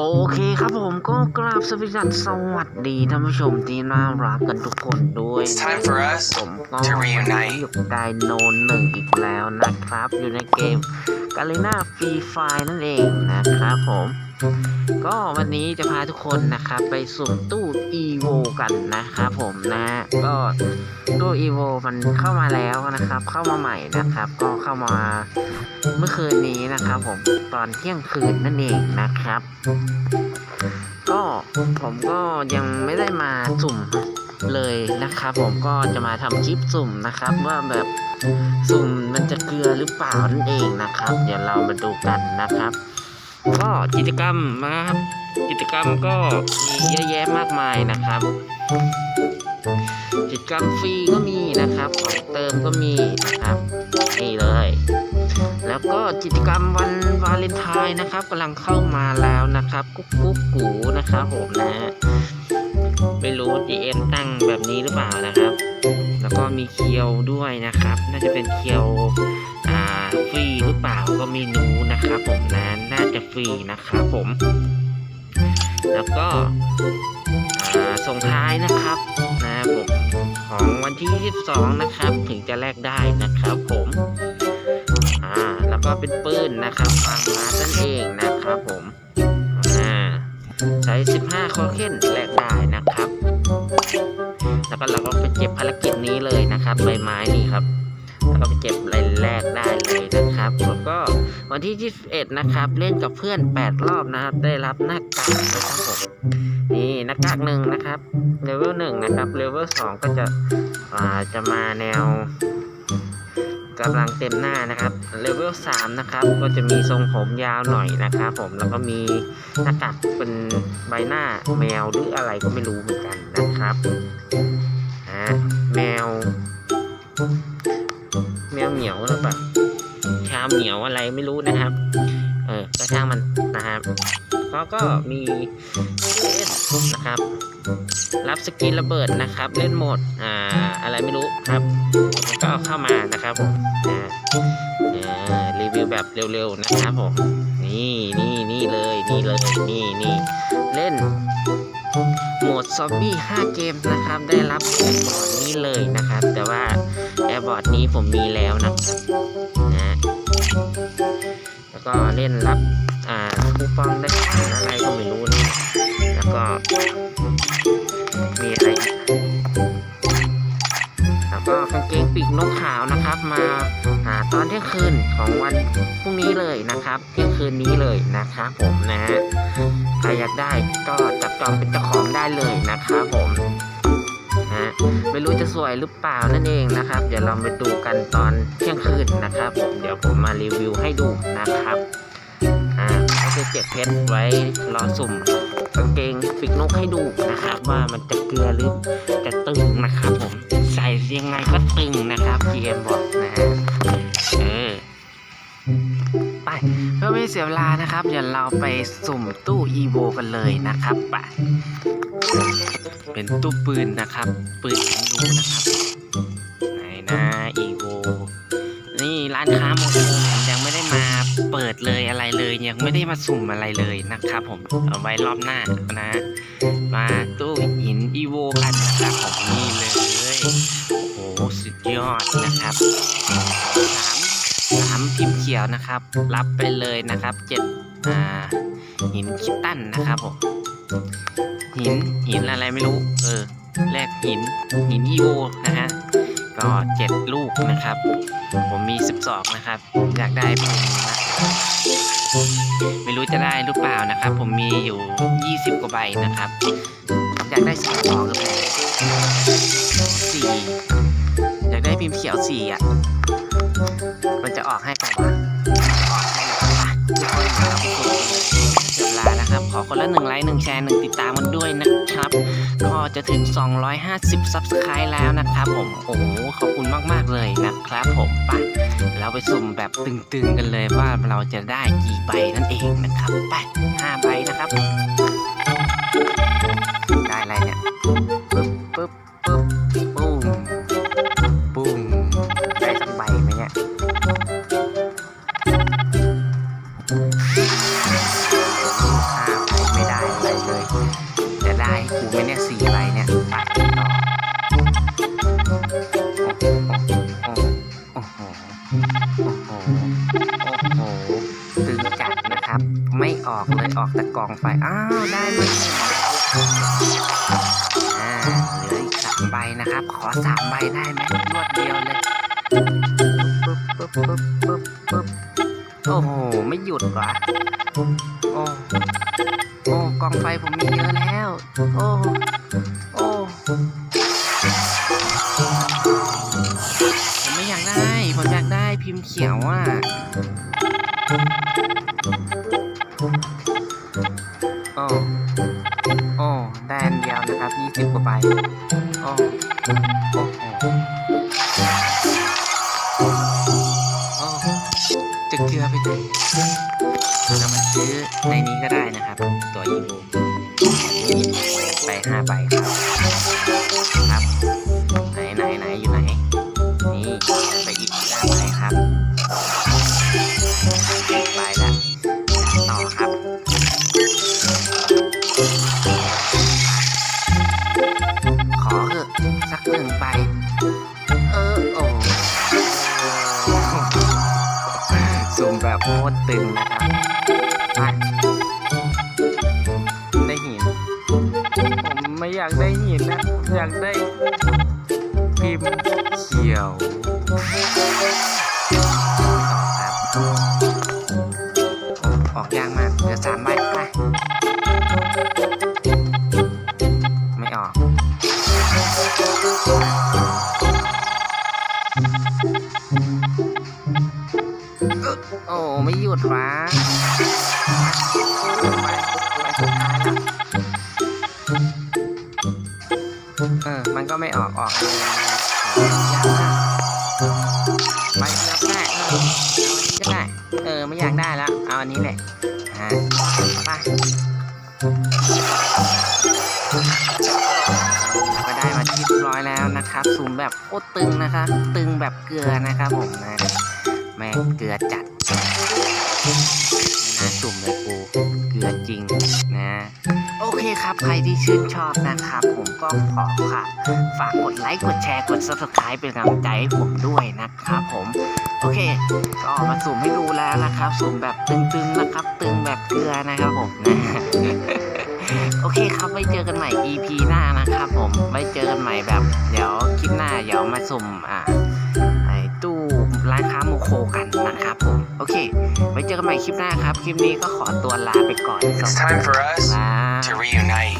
โอเคครับผมก็กราบสวัสดีสวัสดีท่านผู้ชมที่น่ารักกันทุกคนด้วย It's time for us ผมก็ to reunite อยู่ไดโนหนึ่งอีกแล้วนะครับ อยู่ในเกมกาเลน่าฟรีไฟนั่นเองนะครับผม ก็วันนี้จะพาทุกคนนะครับไปสุ่มตู้ EVO กันนะครับผมนะก็ตู้ EVO มันเข้ามาแล้วนะครับ เข้ามาใหม่นะครับ ก็เข้ามาเมื่อคืนนี้นะครับ ผมตอนเที่ยงคืนนั่นเองนะครับ ก็ผมก็ยังไม่ได้มาสุ่มเลยนะครับผมก็จะมาทำคลิปสุ่มนะครับ ว่าแบบสุ่มมันจะเกลือหรือเปล่านั่นเองนะครับ เดี๋ยวเรามาดูกันนะครับ ก็กิจกรรมนะครับ กิจกรรมก็มีเยอะแยะมากมายนะครับ กิจกรรมฟรีก็มีนะครับของเติมก็มีนะครับนี่เลย แล้วก็กิจกรรมวันวาเลนไทน์นะครับกำลังเข้ามาแล้วนะครับ กุ๊กกุ๊กกูนะครับผมนะฮะไม่รู้ GM ตั้งแบบนี้หรือเปล่านะครับ แล้วก็มีเคียวด้วยนะครับ น่าจะเป็นเคียว ก็ไม่รู้นะครับผมนะน่าจะฟรีนะครับผม แล้วก็ส่งท้ายนะครับนะผมของวันที่ 22 นะครับ ถึงจะแลกได้นะครับผมอ่าแล้วก็เป็นปืนนะครับฟางมานั่นเองนะครับผมอ่าใช้ 15 คอเคนแลกได้นะครับ แล้วก็เราก็ไปเก็บภารกิจนี้เลยนะครับใบไม้นี่ครับแล้วก็ไปเก็บรายแรกได้เลยนะครับ แล้วก็วันที่ 21 นะครับ เล่นกับเพื่อน 8 รอบนะครับ ได้รับหน้ากากนะครับผม นี่หน้ากากหนึ่งนะครับ เลเวลหนึ่งนะครับ เลเวลสองก็จะ อ่า จะมาแนวกำลังเต็มหน้านะครับ เลเวลสามนะครับ ก็จะมีทรงผมยาวหน่อยนะครับผม แล้วก็มีหน้ากากเป็นใบหน้าแมวหรืออะไรก็ไม่รู้เหมือนกันนะครับอ่าแมว แมวเหมียวหรือเปล่าาวเหมียวอะไรไม่รู้นะครับ เออก็ช่างมันนะครับแล้วก็มีเล่นนะครับ รับสกินระเบิดนะครับ เล่นโหมดอ่าอะไรไม่รู้ครับก็เข้ามานะครับผมอ่าอ่ารีวิวแบบเร็วๆนะครับผมนี่นี่นี่เลยนี่เลยนี่นี่เล่นโหมดซอมบี้ 5 เกมนะครับ ได้รับแอร์บอร์ดนี้เลยนะครับ แต่ว่าแอร์บอร์ดนี้ผมมีแล้วนะครับนะ แล้วก็เล่นรับอ่าคูปองได้อะไรก็ไม่รู้นะแล้วก็มีอะไรกแล้วก็กางเกงปีกนกขาวนะครับ มาอ่าตอนเที่ยงคืนของวันพรุ่งนี้เลยนะครับ เที่ยงคืนนี้เลยนะครับผมนะฮะใครอยากได้ก็จับจองเป็นเจ้าของได้เลยนะครับผม นะไม่รู้จะสวยหรือเปล่านั่นเองนะครับ เดี๋ยวเราไปดูกันตอนเที่ยงคืนนะครับ เดี๋ยวผมมารีวิวให้ดูนะครับอ่าก็จะเก็บเพชรไว้รอสุ่มกางเกงปีกนกให้ดูนะครับ ว่ามันจะเกลือหรือจะตึงนะครับผมใส่ยังไงก็ตึงนะครับ GM บอกนะฮะเออไปเพื่อไม่เสียเวลานะครับ เดี๋ยวเราไปสุ่มตู้ EVO กันเลยนะครับไป เป็นตู้ปืนนะครับ ปืนยิงรูนะครับไหนนะ EVO นี่ร้านค้าหมดเลยยังไม่ได้มาเปิดเลยอะไรเลย ยังไม่ได้มาสุ่มอะไรเลยนะครับผมเอาไว้รอบหน้านะ มาตู้หิน EVO กันนะครับผมนี่เลยโอ้โหสุดยอดนะครับสามสามพิมพ์เขียวนะครับ รับไปเลยนะครับเจ็ดอ่าหินคิตตันนะครับผม หินหินอะไรไม่รู้ เออ แลกหิน หินอีโวนะฮะ ก็เจ็ดลูกนะครับ ผมมีสิบสองนะครับ อยากได้ผมมากไม่รู้จะได้หรือเปล่านะครับ ผมมีอยู่ยี่สิบกว่าใบนะครับผมอยากได้สีทองหรือเปล่าสี่อยากได้พิมพ์เขียวสี่อะ มันจะออกให้เปล่าวะออกให้อะเดี๋ยวลา นะครับ ขอคนละหนึ่งไลค์หนึ่งแชร์หนึ่งติดตามกันด้วยนะครับ ก็จะถึง 250ซับสไครต์แล้วนะครับผม โอ้โห ขอบคุณมาก ๆ เลยนะครับผมไปเราไปสุ่มแบบตึง ๆ กันเลยว่าเราจะได้กี่ใบนั่นเองนะครับไป5ใบนะครับ จะได้กูไหมเนี่ยสี่ใบเนี่ยไปต่อโอ้โหโอ้โหโอ้โหตึงจัดนะครับ ไม่ออกเลยออกแต่กองไฟอ้าวได้ไหมอ่าเหลืออีกสามใบนะครับ ขอสามใบได้ไหม โอ้โอ้ผมไม่อยากได้ ผมอยากได้พิมพ์เขียวอะโอ้โอ้ได้อันเดียวนะครับยี่สิบกว่าใบโอ้ ไปครับครับไหนไหนไหนอยู่ไหน นี่ไปอีกห้าใบครับอีกใบละต่อครับขอเถอะสักหนึ่งใบเออโอ้ซูมแบบโคตรตึงนะครับ อยากได้พิมพ์เขียวต่อครับออกยากมากเหลือสามใบไปไม่ออกโอ้ไม่หยุดวะ มันก็ไม่ออกออกเลยยากมากไปแล้วก็ได้เออเอาอันนี้ก็ได้ เออไม่อยากได้แล้วเอาอันนี้แหละอ่าไปเราก็ได้มาที่เรียบร้อยแล้วนะครับซูมแบบโคตรตึงนะครับตึงแบบเกลือนะครับผมนะแม่งเกลือจัดไม่น่าจุ่มเลยกู ลือจริงนะ โอเคครับ ใครที่ชื่นชอบนะครับ ผมก็ขอค่ะ ฝากกดไลค์ กดแชร์ กด subscribe เป็นกำลังใจให้ผมด้วยนะครับผม โอเค ก็มาสุ่มให้ดูแล้วนะครับ สุ่มแบบตึงๆนะครับ ตึงแบบเกลือนะครับผมนะโอเคครับไว้เจอกันใหม่ EP หน้านะครับผมไว้เจอกันใหม่แบบ เดี๋ยวคลิปหน้าเดี๋ยวมาสุ่มอ่าไอ้ตู้ร้านค้าโมโคกันนะครับผม โอเค ว้เจอกันใหม่คลิปหน้าครับ คลิปนี้ก็ขอตัวลาไปก่อน It's time for us ลา to reunite.